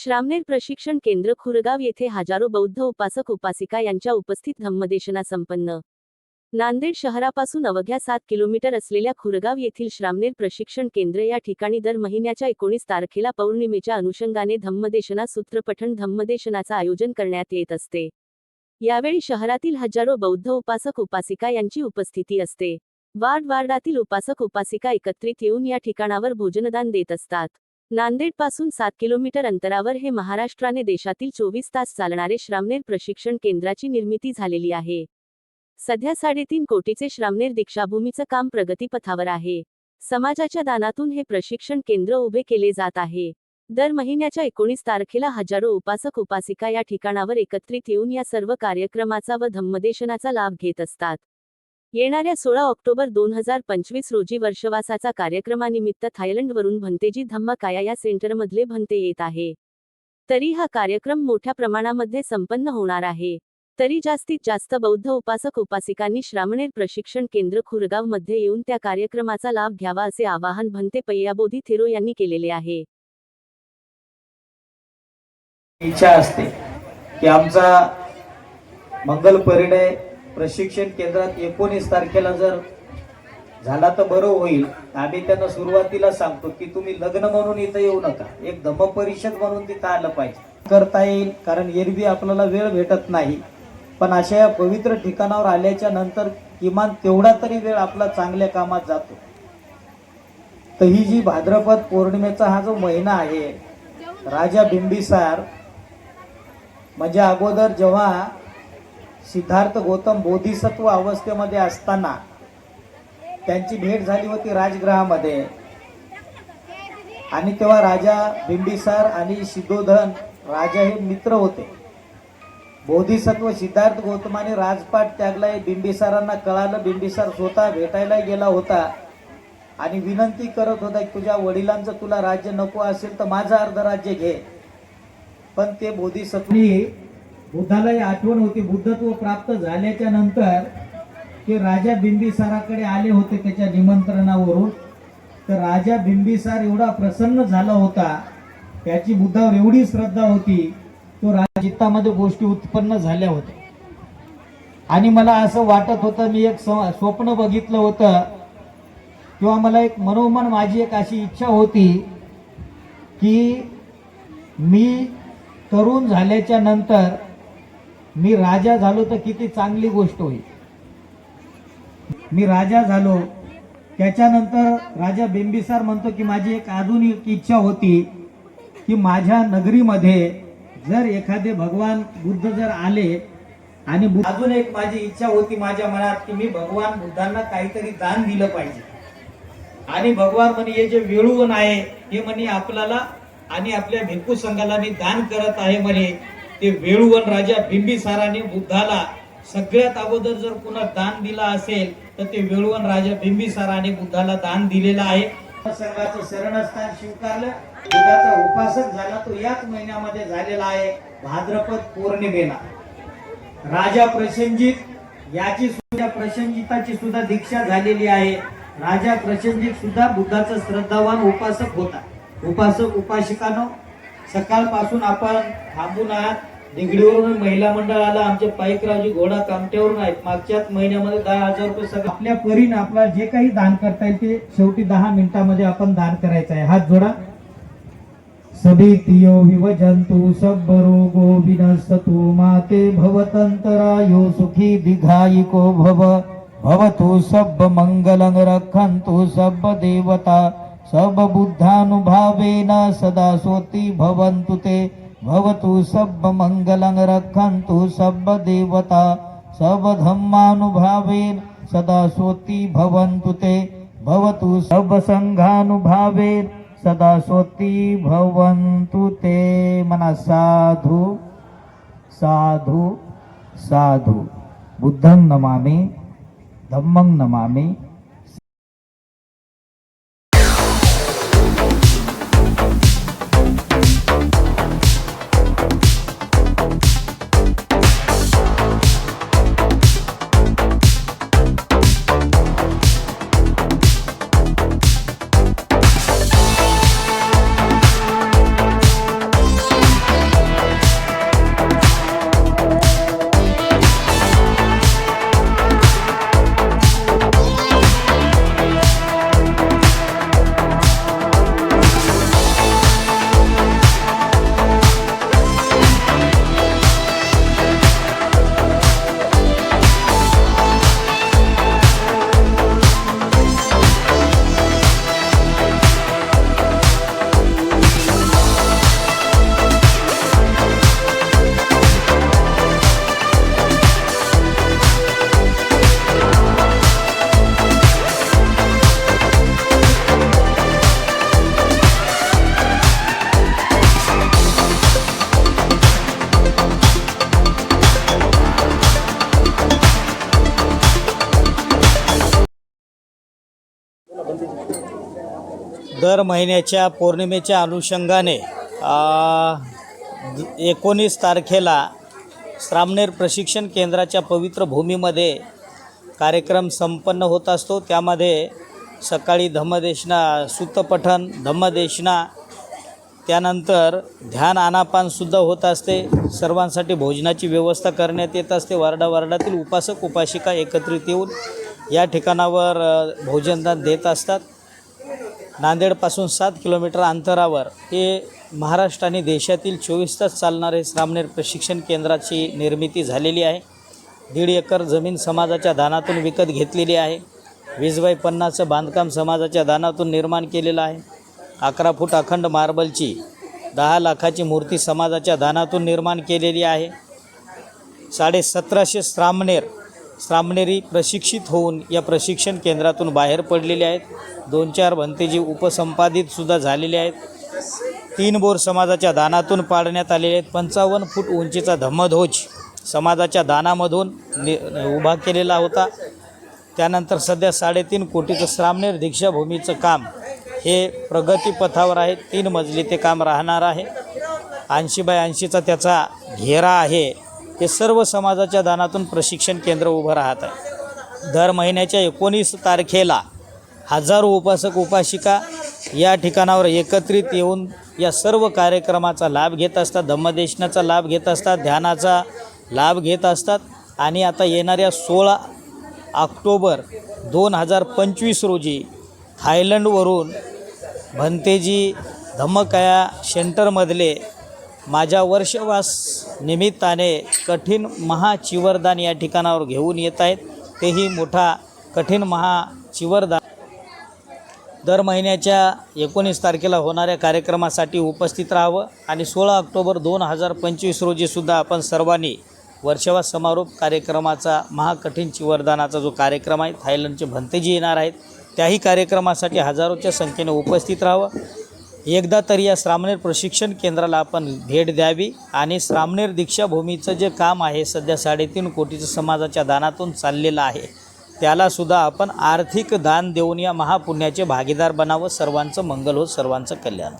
श्रामनेर प्रशिक्षण केंद्र खुरगाव येथे हजारो बौद्ध उपासक उपासिका यांच्या उपस्थित धम्मदेशना संपन्न. नांदेड शहरापासून अवघ्या सात किलोमीटर असलेल्या खुरगाव येथील श्रामनेर प्रशिक्षण केंद्र या ठिकाणी दर महिन्याच्या एकोणीस तारखेला पौर्णिमेच्या अनुषंगाने धम्मदेशना सूत्रपठण धम्मदेशनाचं आयोजन करण्यात येत असते. यावेळी शहरातील हजारो बौद्ध उपासक उपासिका यांची उपस्थिती असते. वार्ड वार्डातील उपासक उपासिका एकत्रित येऊन या ठिकाणावर भोजनदान देत असतात. नांदेडपासून सात किलोमीटर अंतरावर हे महाराष्ट्राने देशातील चोवीस तास चालणारे श्रामनेर प्रशिक्षण केंद्राची निर्मिती झालेली आहे. सध्या साडेतीन कोटीचे श्रामनेर दीक्षाभूमीचं काम प्रगतीपथावर आहे. समाजाच्या दानातून हे प्रशिक्षण केंद्र उभे केले जात आहे. दर महिन्याच्या एकोणीस तारखेला हजारो उपासक उपासिका या ठिकाणावर एकत्रित येऊन या सर्व कार्यक्रमाचा व धम्मदेशनाचा लाभ घेत असतात. येणाऱ्या सोळा ऑक्टोबर दोन हजार पंचवीस रोजी वर्षवासाचा कार्यक्रमानिमित्त थायलंडवरून भंतेजी धम्मकाया या सेंटरमधले भंते येत आहे. तरी हा कार्यक्रम मोठ्या प्रमाणामध्ये संपन्न होणार आहे. तरी जास्तीत जास्त बौद्ध उपासक उपासिकांनी श्रामणेर प्रशिक्षण केंद्र खुरगावमध्ये येऊन त्या कार्यक्रमाचा लाभ घ्यावा असे आवाहन भंते पय्याबोधी थिरो यांनी केलेले आहे. इच्छा असते की आमचा मंगल परिणय प्रशिक्षण केंद्रात एकोणीस तारखेला जर झाला तर बरं होईल. आम्ही त्यांना सुरुवातीला सांगतो की तुम्ही लग्न म्हणून इथं येऊ नका. एक धम्म परिषद म्हणून तिथं आलं पाहिजे. करता येईल कारण एरवी आपल्याला वेळ भेटत नाही. पण अशा या पवित्र ठिकाणावर आल्याच्यानंतर किमान तेवढा तरी वेळ आपला चांगल्या कामात जातो. तर ही जी भाद्रपद पौर्णिमेचा हा जो महिना आहे राजा बिंबिसार म्हणजे अगोदर जेव्हा सिद्धार्थ गौतम बोधिसत्व अवस्थेमध्ये असताना त्यांची भेट झाली होती राजगृहामध्ये. आणि तेव्हा राजा बिंबिसार आणि सिद्धोधन राजा हे मित्र होते. बोधिसत्व सिद्धार्थ गौतमाने राजपाट त्यागलाय बिंबिसारांना कळालं बिंबिसार स्वतः भेटायला गेला होता. आणि विनंती करत होता की तुझ्या वडिलांचं तुला राज्य नको असेल तर माझं अर्ध राज्य घे. पण ते बोधिसत्व बुद्धाला आठवण होती बुद्धत्व प्राप्त झाल्याच्यानंतर ते राजा बिंबिसाराकडे आले होते त्याच्या निमंत्रणावरून. तर राजा बिंबिसार एवढा प्रसन्न झाला होता त्याची बुद्धावर एवढी श्रद्धा होती तो राजित्तामध्ये गोष्टी उत्पन्न झाल्या होत्या. आणि मला असं वाटत होतं मी एक स्व- स्वप्न बघितलं होतं किंवा मला एक मनोमन माझी एक अशी इच्छा होती की मी तरुण झाल्याच्यानंतर मी राजा झालो तर किती चांगली गोष्ट होईल. मी राजा झालो त्याच्यानंतर राजा बिंबिसार म्हणतो की माझी एक अजून एक इच्छा होती की माझ्या नगरीमध्ये जर एखादे भगवान बुद्ध जर आले आणि अजून एक माझी इच्छा होती माझ्या मनात की मी भगवान बुद्धांना काहीतरी दान दिलं पाहिजे. आणि भगवान म्हणे हे जे वेळूवन आहे हे म्हणे आपल्याला आणि आपल्या भिक्खू संघाला मी दान करत आहे म्हणे. ते वेळुवन राजा बिंबिसाराने बुद्धाला सगळ्यात अगोदर जर कुणा दान दिला असेल तर ते वेळुवन राजा बिंबिसाराने बुद्धाला दान दिलेलं आहे. संघाचं शरणस्थान स्वीकारलं. बुद्धाचा उपासक झाला तो याच महिन्यामध्ये झालेला आहे भाद्रपद पौर्णिमेला. राजा प्रसंजित याची सुद्धा प्रसंजिताची सुद्धा दीक्षा झालेली आहे. राजा प्रसंजित सुद्धा बुद्धाचा श्रद्धावान उपासक होता. उपासक उपासिकानो सकाळपासून आपण थांबून आहात. निगडीवरून महिला मंडळ आला आमचे पाईकरावजी घोडा कामट्यावरून आहेत. मागच्याच महिन्यामध्ये दहा हजार रुपये सगळं आपल्या परीने आपल्याला जे काही दान करता येईल ते शेवटी दहा मिनिटामध्ये आपण दान करायचं आहे. हात जोडा. सदितियो विभजन्तु सब्बरोगो विनस्तु माते भवतन्तरायो सुखी दिघायिको भव। भवतु सब्ब मङ्गलं रक्षन्तु सब देवता। सब बुद्धानुभावेन सदा सोति भवन्तु ते। भवतु सब्ब रक्षन्तु सब्ब देवता सब धम्मानुभावेन सदा सोति भवन्तु ते। भवतु सब सङ्घानुभावेन सदा सोति भवन्तु ते। मना साधु साधु साधु। बुद्धं नमामि धम्मं नमामि। दर महिन्याच्या पौर्णिमेच्या अनुषंगाने एकोणीस तारखेला श्रामनेर प्रशिक्षण केंद्राच्या पवित्र भूमीमध्ये कार्यक्रम संपन्न होत असतो. त्यामध्ये सकाळी धम्मदेशना सूतपठन धम्मदेशना त्यानंतर ध्यान आनापानसुद्धा होत असते. सर्वांसाठी भोजनाची व्यवस्था करण्यात येत असते. वार्डावार्डातील उपासक उपासिका एकत्रित येऊन या ठिकाणावर भोजनदान देत असतात. नांदेडपासून सात किलोमीटर अंतरावर हे महाराष्ट्र आणि देशातील चोवीस तास चालणारे श्रामनेर प्रशिक्षण केंद्राची निर्मिती झालेली आहे. दीड एकर जमीन समाजाच्या दानातून विकत घेतलेली आहे. वीस बाय पन्नासचं बांधकाम समाजाच्या दानातून निर्माण केलेलं आहे. अकरा फूट अखंड मार्बलची दहा लाखाची मूर्ती समाजाच्या दानातून निर्माण केलेली आहे. साडे सतराशे सामनेरी प्रशिक्षित होऊन या प्रशिक्षण केंद्रातून बाहेर पडलेले आहेत. दोन चार भंतेजी उपसंपादितसुद्धा झालेले आहेत. तीन बोर समाजाच्या दानातून पाडण्यात आलेले आहेत. पंचावन्न फूट उंचीचा धम्मध्वज समाजाच्या दानामधून नि उभा केलेला होता. त्यानंतर सध्या साडेतीन कोटीचं श्रामनेर दीक्षाभूमीचं काम हे प्रगतीपथावर आहे. तीन मजली ते काम राहणार आहे. ऐंशी बाय ऐंशीचा त्याचा घेरा आहे. हे सर्व समाजाच्या दानातून प्रशिक्षण केंद्र उभं राहत आहे. दर महिन्याच्या एकोणीस तारखेला हजारो उपासक उपासिका या ठिकाणावर एकत्रित येऊन या सर्व कार्यक्रमाचा लाभ घेत असतात धम्मदेशनाचा लाभ घेत असतात ध्यानाचा लाभ घेत असतात. आणि आता येणाऱ्या सोळा ऑक्टोबर दोन हजार पंचवीस रोजी थायलंडवरून भंतेजी धम्मकाया सेंटरमधले माझ्या वर्षवास निमित्ताने कठीण महाचिवरदान या ठिकाणावर घेऊन येत आहेत. तेही मोठा कठीण महाचिवरदान. दर महिन्याच्या एकोणीस तारखेला होणाऱ्या कार्यक्रमासाठी उपस्थित राहावं आणि सोळा ऑक्टोबर दोन हजार पंचवीस रोजीसुद्धा आपण सर्वांनी वर्षवास समारोप कार्यक्रमाचा महाकठीण चिवरदानाचा जो कार्यक्रम आहे थायलंडचे भंतेजी येणार आहेत. त्याही कार्यक्रमासाठी हजारोच्या संख्येने उपस्थित राहावं. एकदा तरी या श्रामणेर प्रशिक्षण केंद्राला आपण भेट द्यावी आणि श्रामणेर दीक्षाभूमीचं जे काम आहे सध्या साडेतीन कोटीचं समाजाच्या दानातून चाललेलं आहे त्यालासुद्धा आपण आर्थिक दान देऊन या महापुण्याचे भागीदार बनावं सर्वांचं मंगल हो सर्वांचं कल्याण.